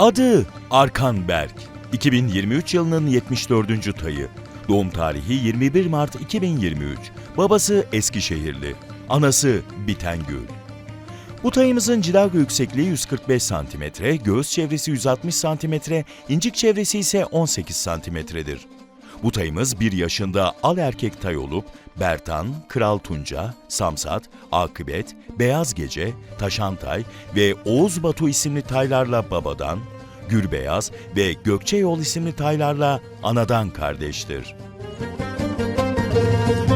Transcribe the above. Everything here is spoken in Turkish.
Adı Arkan Berk. 2023 yılının 74. tayı. Doğum tarihi 21 Mart 2023. Babası Eskişehirli. Anası Bitengül. Bu tayımızın cilago yüksekliği 145 cm, göğüs çevresi 160 cm, incik çevresi ise 18 cm'dir. Bu tayımız bir yaşında al erkek tay olup Bertan, Kral Tunca, Samsat, Akıbet, Beyaz Gece, Taşantay ve Oğuz Batu isimli taylarla babadan, Gürbeyaz ve Gökçeyol isimli taylarla anadan kardeştir. Müzik